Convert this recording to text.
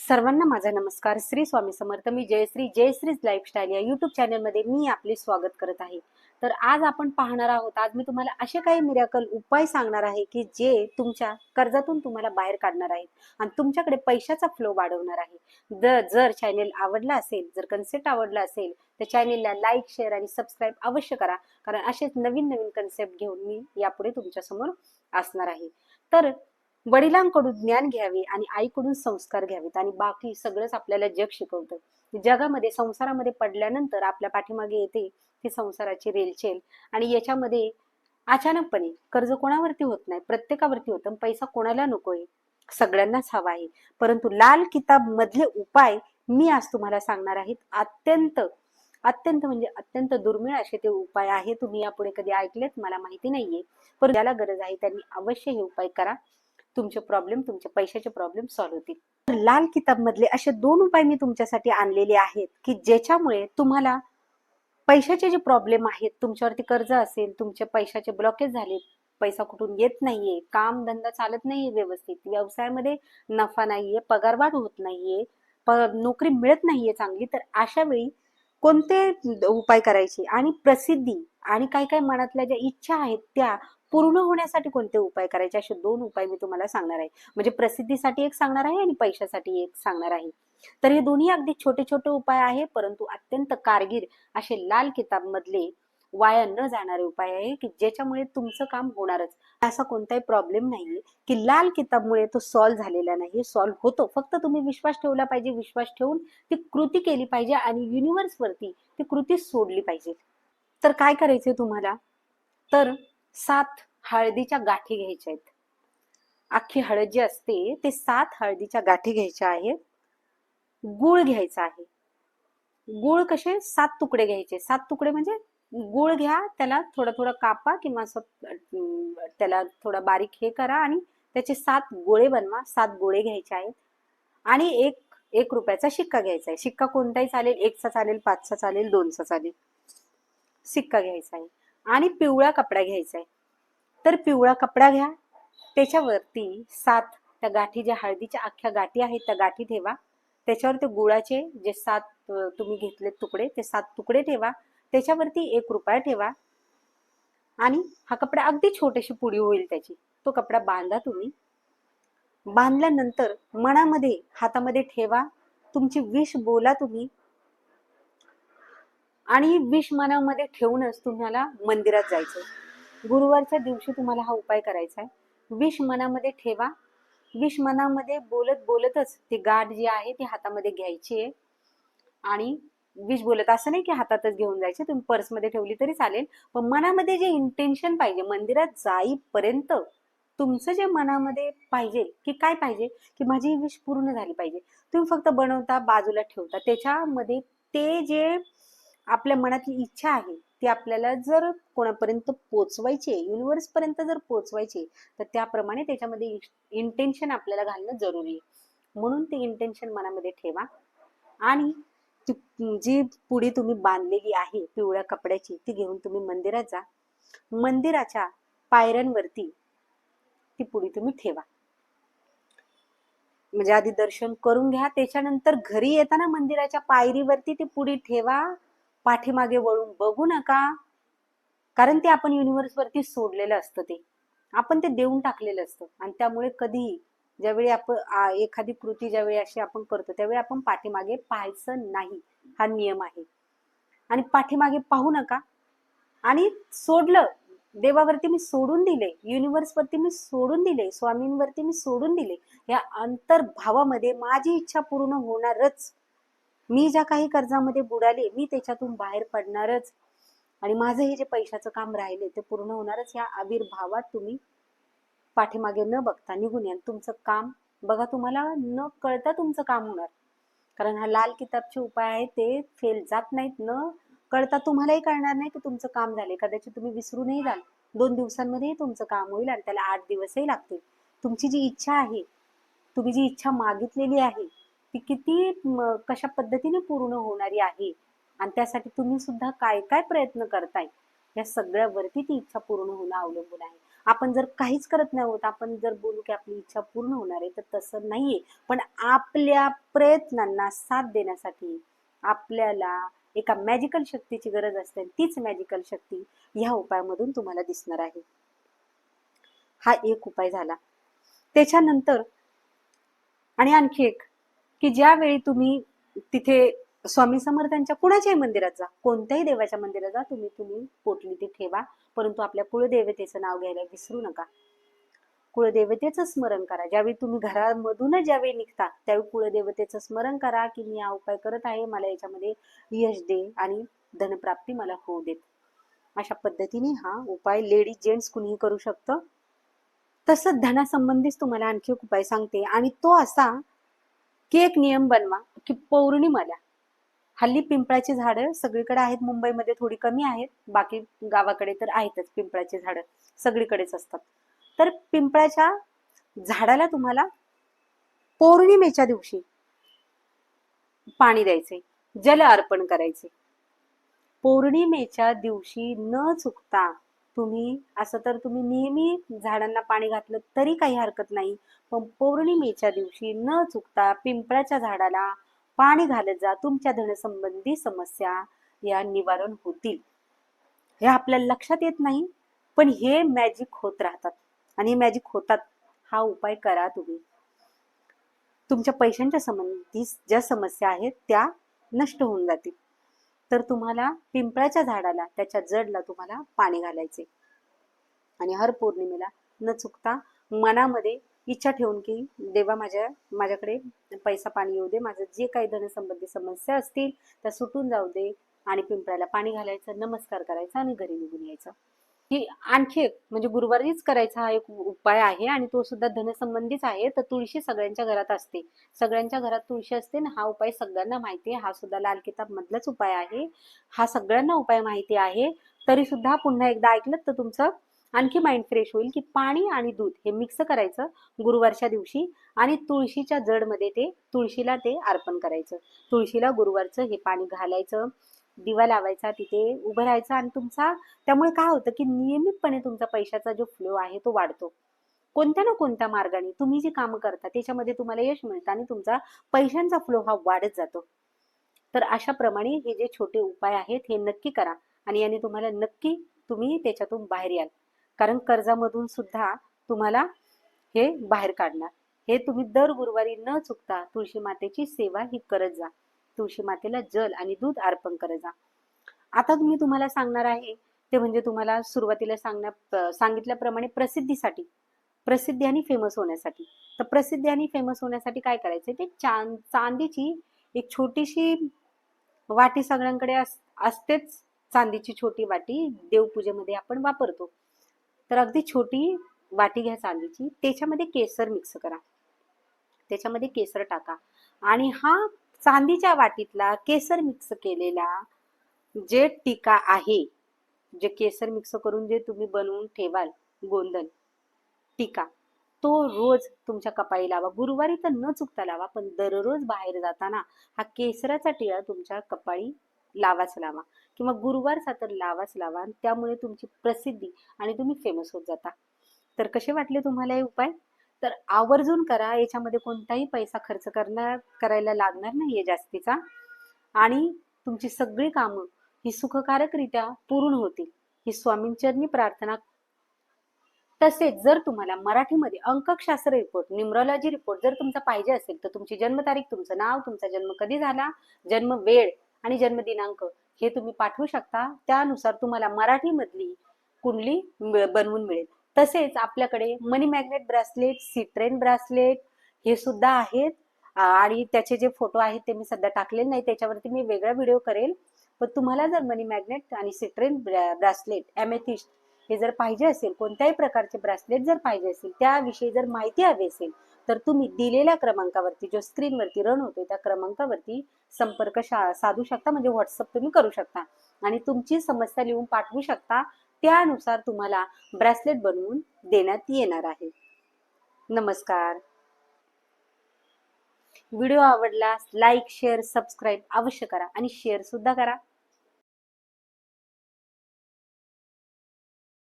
सर्वांना माझा नमस्कार. श्री स्वामी समर्थ. मी जयश्री जयश्रीज लाईफस्टाईल या युट्यूब चॅनलमध्ये मी आपले स्वागत करत आहे. तर आज आपण पाहणार आहोत आज मी तुम्हाला असे काही मिराकल उपाय सांगणार आहे की जे तुमच्या कर्जातून तुम्हाला बाहेर काढणार आहेत आणि तुमच्याकडे पैशाचा फ्लो वाढवणार आहे. जर जर चॅनेल आवडला असेल जर कन्सेप्ट आवडला असेल तर चॅनेलला लाईक शेअर आणि सबस्क्राईब अवश्य करा. कारण असेच नवीन नवीन कन्सेप्ट घेऊन मी यापुढे तुमच्यासमोर असणार आहे. तर वडिलांकडून ज्ञान घ्यावे आणि आईकडून संस्कार घ्यावेत. आणि बाकी सगळंच आपल्याला जग शिकवतं. जगामध्ये संसारामध्ये पडल्यानंतर आपल्या पाठीमागे येते ती संसाराची रेलचेल. आणि याच्यामध्ये अचानकपणे कर्ज कोणावरती होत नाही? प्रत्येकावरती होतं. पैसा कोणाला नकोय? सगळ्यांनाच हवा आहे. परंतु लाल किताब मधले उपाय मी आज तुम्हाला सांगणार आहेत अत्यंत अत्यंत म्हणजे अत्यंत दुर्मिळ असे ते उपाय आहे. तुम्ही यापुढे कधी ऐकलेत? मला माहिती नाहीये. पण ज्याला गरज आहे त्यांनी अवश्य हे उपाय करा. तुमचे प्रॉब्लेम तुमचे पैशाचे प्रॉब्लेम सॉल्व्ह होतील. तर लाल किताब मधले असे दोन उपाय मी तुमच्यासाठी आणलेले आहेत की ज्याच्यामुळे तुम्हाला पैशाचे जे प्रॉब्लेम आहेत तुमच्यावरती कर्ज असेल तुमचे पैशाचे ब्लॉकेज झाले पैसा कुठून येत नाहीये काम धंदा चालत नाहीये व्यवस्थित व्यवसायामध्ये नफा नाहीये पगारवाढ होत नाहीये नोकरी मिळत नाहीये चांगली तर अशा वेळी कोणते उपाय करायचे? आणि प्रसिद्धी आणि काही काही मनातल्या ज्या इच्छा आहेत त्या पूर्ण होण्यासाठी कोणते उपाय करायचे? असे दोन उपाय मी तुम्हाला सांगणार आहे. म्हणजे प्रसिद्धीसाठी एक सांगणार आहे आणि पैशासाठी एक सांगणार आहे. तर हे दोन्ही अगदी छोटे छोटे उपाय आहे परंतु अत्यंत कारगीर असे लाल किताब मधले वाया न जाणारे उपाय आहे की ज्याच्यामुळे तुमचं काम होणारच. असा कोणताही प्रॉब्लेम नाहीये की लाल किताबमुळे तो सॉल्व्ह झालेला नाही. सॉल्व्ह होतो. फक्त तुम्ही विश्वास ठेवला पाहिजे विश्वास ठेवून ती कृती केली पाहिजे आणि युनिव्हर्सवरती ती कृती सोडली पाहिजे. तर काय करायचंय तुम्हाला? तर सात हळदीच्या गाठी घ्यायच्या आहेत. अख्खी हळद जी असते ते सात हळदीच्या गाठी घ्यायच्या आहेत. गुळ घ्यायचा आहे. गुळ कसे? सात तुकडे घ्यायचे. सात तुकडे म्हणजे गुळ घ्या त्याला थोडं थोडं कापा किंवा असं त्याला थोडा बारीक हे करा आणि त्याचे सात गोळे बनवा. सात गोळे घ्यायचे आहेत. आणि एक एक रुपयाचा शिक्का घ्यायचा आहे. शिक्का कोणताही चालेल. एकचा चालेल पाचचा चालेल दोनचा चालेल. सिक्का घ्यायचा आहे. आणि पिवळा कपडा घ्यायचा आहे तर पिवळा कपडा घ्या. त्याच्यावरती सात त्या गाठी ज्या हळदीच्या अख्ख्या गाठी आहेत त्या गाठी ठेवा. त्याच्यावर ते गुळाचे जे सात तुम्ही घेतले तुकडे ते सात तुकडे ठेवा. त्याच्यावरती एक रुपया ठेवा. आणि हा कपडा अगदी छोटीशी पुडी होईल त्याची. तो कपडा बांधा तुम्ही. बांधल्यानंतर मनामध्ये हातामध्ये ठेवा. तुमची विष बोला तुम्ही. आणि विष मनामध्ये ठेवूनच तुम्हाला मंदिरात जायचं गुरुवारच्या दिवशी तुम्हाला हा उपाय करायचा आहे विष मनामध्ये ठेवा. विष मनामध्ये बोलत बोलतच ती गाठ जी आहे ती हातामध्ये घ्यायची आहे आणि विष बोलत असं नाही की हातातच घेऊन जायचे तुम्ही पर्समध्ये ठेवली तरी चालेल. पण मनामध्ये जे इंटेन्शन पाहिजे मंदिरात जाईपर्यंत तुमचं जे मनामध्ये पाहिजे की काय पाहिजे की माझी ही विष पूर्ण झाली पाहिजे. तुम्ही फक्त बनवता बाजूला ठेवता त्याच्यामध्ये ते जे आपल्या मनातली इच्छा आहे ती आपल्याला जर कोणापर्यंत पोचवायची आहे युनिव्हर्स पर्यंत जर पोचवायची तर त्याप्रमाणे त्याच्यामध्ये इंटेन्शन आपल्याला घालणं जरुरी आहे. म्हणून ते इंटेन्शन मनामध्ये ठेवा. आणि ती जी पुढे तुम्ही बांधलेली आहे पिवळ्या कपड्याची ती घेऊन तुम्ही मंदिरात जा. मंदिराच्या पायऱ्यांवरती ती पुढे तुम्ही ठेवा. म्हणजे आधी दर्शन करून घ्या त्याच्यानंतर घरी येताना मंदिराच्या पायरीवरती ती पुढे ठेवा. पाठीमागे वळून बघू नका. कारण ते आपण युनिव्हर्सवरती सोडलेलं असतं ते. आपण ते देऊन टाकलेलं असतं. आणि त्यामुळे कधीही ज्यावेळी आपण एखादी कृती ज्यावेळी अशी आपण करतो त्यावेळी आपण पाठीमागे पाहायचं नाही. हा नियम आहे. आणि पाठीमागे पाहू नका. आणि सोडलं. देवावरती मी सोडून दिले. युनिव्हर्सवरती मी सोडून दिले. स्वामींवरती मी सोडून दिले. या अंतर्भावामध्ये माझी इच्छा पूर्ण होणारच. मी ज्या काही कर्जामध्ये बुडाले मी त्याच्यातून बाहेर पडणारच. आणि माझं हे जे पैशाचं काम राहिले ते पूर्ण होणारच. या आविर्भावात तुम्ही पाठीमागे न बघता निघून या. तुमचं काम बघा तुम्हाला न कळता तुमचं काम होणार. कारण हा लाल किताबचे उपाय आहे ते फेल जात नाहीत. न कळता तुम्हालाही कळणार नाही की तुमचं काम झाले कदाचित तुम्ही विसरूनही जाल. दोन दिवसांमध्येही तुमचं काम होईल आणि त्याला आठ दिवसही लागतील. तुमची जी इच्छा आहे तुम्ही जी इच्छा मागितलेली आहे ती किती कशा पद्धतीने पूर्ण होणारी आहे? आणि त्यासाठी तुम्ही सुद्धा काय काय प्रयत्न करताय? या सगळ्यावरती ती इच्छा पूर्ण होणं अवलंबून आहे. आपण जर काहीच करत नाही होत आपण जर बोलू की आपली इच्छा पूर्ण होणार आहे तर तसं नाहीये. पण आपल्या प्रयत्नांना साथ देण्यासाठी आपल्याला एका मॅजिकल शक्तीची गरज असते. तीच मॅजिकल शक्ती ह्या उपायामधून तुम्हाला दिसणार आहे. हा एक उपाय झाला. त्याच्यानंतर आणि आणखी एक की ज्यावेळी तुम्ही तिथे स्वामी समर्थांच्या कुणाच्याही मंदिरात जा कोणत्याही देवाच्या मंदिरात जा तुम्ही तुम्ही पोटली ती ठेवा. परंतु आपल्या कुळदेवतेचं नाव घ्यायला विसरू नका. कुळदेवतेचं स्मरण करा. ज्यावेळी तुम्ही घरामधूनच ज्यावेळी निघता त्यावेळी कुळदेवतेचं स्मरण करा की मी हा उपाय करत आहे मला याच्यामध्ये यश दे आणि धनप्राप्ती मला होऊ देत. अशा पद्धतीने हा उपाय लेडीज जेंट्स कुणीही करू शकतं. तसंच धनासंबंधीच तुम्हाला आणखी एक उपाय सांगते. आणि तो असा की एक नियम बनवा की पौर्णिमाला हल्ली पिंपळाची झाडं सगळीकडे आहेत. मुंबईमध्ये थोडी कमी आहेत. बाकी गावाकडे तर आहेतच पिंपळाची झाडं. सगळीकडेच असतात. तर पिंपळाच्या झाडाला तुम्हाला पौर्णिमेच्या दिवशी पाणी द्यायचे जल अर्पण करायचे पौर्णिमेच्या दिवशी न चुकता तुम्ही असं तर तुम्ही नेहमी झाडांना पाणी घातलं तरी काही हरकत नाही. पण पौर्णिमेच्या दिवशी न चुकता पिंपळाच्या झाडाला पाणी घालत जा तुमच्या धनसंबंधी समस्या या निवारण होतील. हे आपल्याला लक्षात येत नाही पण हे मॅजिक होत राहतात. आणि हे मॅजिक होतात हा उपाय करा तुम्ही. तुमच्या पैशांच्या संबंधी ज्या समस्या आहेत त्या नष्ट होऊन जातील. तर तुम्हाला पिंपळाच्या झाडाला त्याच्या जडला तुम्हाला पाणी घालायचे. आणि हर पौर्णिमेला न चुकता मनामध्ये इच्छा ठेवून की देवा माझ्या माझ्याकडे पैसा पाणी येऊ दे. माझं जे काही धनसंबंधी समस्या असतील त्या सुटून जाऊ दे. आणि पिंपळाला पाणी घालायचं नमस्कार करायचा आणि घरी निघून यायचं. ही आणखी एक म्हणजे गुरुवारीच करायचा हा एक उपाय आहे आणि तो सुद्धा धनसंबंधीच आहे तर तुळशी सगळ्यांच्या घरात असते. सगळ्यांच्या घरात तुळशी असते ना हा उपाय सगळ्यांना माहिती आहे. हा सुद्धा लाल किताब मधलाच उपाय आहे. हा सगळ्यांना उपाय माहिती आहे. तरी सुद्धा पुन्हा एकदा ऐकलं तर तुमचं आणखी माइंड फ्रेश होईल की पाणी आणि दूध हे मिक्स करायचं गुरुवारच्या दिवशी आणि तुळशीच्या जडमध्ये ते तुळशीला ते अर्पण करायचं. तुळशीला गुरुवारचं हे पाणी घालायचं. दिवा लावायचा तिथे उभं राहायचं आणि तुमचा त्यामुळे काय होतं की नियमितपणे तुमचा पैशाचा जो फ्लो आहे तो वाढतो. कोणत्या ना कोणत्या मार्गाने तुम्ही जी कामं करता त्याच्यामध्ये तुम्हाला यश मिळतं आणि तुमचा पैशांचा फ्लो हा वाढत जातो. तर अशा प्रमाणे हे जे छोटे उपाय आहेत हे नक्की करा आणि याने तुम्हाला नक्की तुम्ही त्याच्यातून बाहेर याल. कारण कर्जामधून सुद्धा तुम्हाला हे बाहेर काढणार. हे तुम्ही दर गुरुवारी न चुकता तुळशी मातेची सेवा ही करत जा. तुळशी मातेला जल आणि दूध अर्पण करत जा. आता मी तुम्हाला सांगणार आहे ते म्हणजे तुम्हाला सुरुवातीला सांगण्या सांगितल्याप्रमाणे प्रसिद्धीसाठी प्रसिद्धी आणि फेमस होण्यासाठी. तर प्रसिद्धी आणि फेमस होण्यासाठी काय करायचं ते? चांद चांदीची एक छोटीशी वाटी सगळ्यांकडे असतेच. चांदीची छोटी वाटी देवपूजेमध्ये आपण वापरतो. तर अगदी छोटी वाटी घ्या चांदीची. त्याच्यामध्ये केसर मिक्स करा. त्याच्यामध्ये केसर टाका. आणि हा चांदीच्या वाटीतला केसर मिक्स केलेला जे टीका आहे जे केसर मिक्स करून जे तुम्ही बनवून ठेवाल गोंधन टीका तो रोज तुमच्या कपाळी लावा. गुरुवारी तर न चुकता लावा पण दररोज बाहेर जाताना हा केसराचा टिळा तुमच्या कपाळी लावाच लावा किंवा गुरुवारचा तर लावाच लावा. आणि त्यामुळे तुमची प्रसिद्धी आणि तुम्ही फेमस होत जाता. तर कसे वाटले तुम्हाला हे उपाय? तर आवर्जून करा याच्यामध्ये कोणताही पैसा खर्च करणार करायला लागणार नाही आहे जास्तीचा. आणि तुमची सगळी कामं ही सुखकारकरित्या पूर्ण होतील. ही स्वामींचरणी प्रार्थना तसेच जर तुम्हाला मराठीमध्ये अंकशास्त्र रिपोर्ट न्युमरॉलॉजी रिपोर्ट जर तुमचा पाहिजे असेल तर तुमची जन्मतारीख तुमचं नाव तुमचा जन्म कधी झाला जन्म वेळ आणि जन्मदिनांक हे तुम्ही पाठवू शकता. त्यानुसार तुम्हाला मराठीमधली कुंडली बनवून मिळेल. तसेच आपल्याकडे money magnet bracelet citrine bracelet हे सुद्धा आहेत. आणि त्याचे जे फोटो आहेत ते मी सध्या टाकलेले नाही त्याच्यावरती मी वेगळा व्हिडिओ करेल. पण तुम्हाला जर मनी मॅग्नेट आणि सिट्रेन ब्रासलेट एमेथिस्ट हे जर पाहिजे असेल कोणत्याही प्रकारचे ब्रासलेट जर पाहिजे असेल त्याविषयी जर माहिती हवी असेल तर तुम्ही दिलेल्या क्रमांकावरती जो स्क्रीनवरती रन होतो त्या क्रमांकावरती संपर्क साधू शकता. म्हणजे व्हॉट्सअप तुम्ही करू शकता. आणि तुमची समस्या लिहून पाठवू शकता. त्यानुसार तुम्हाला ब्रेसलेट बनवून देण्यात येणार आहे. नमस्कार. व्हिडिओ आवडला लाईक शेअर सबस्क्राईब अवश्य करा आणि शेअर सुद्धा करा.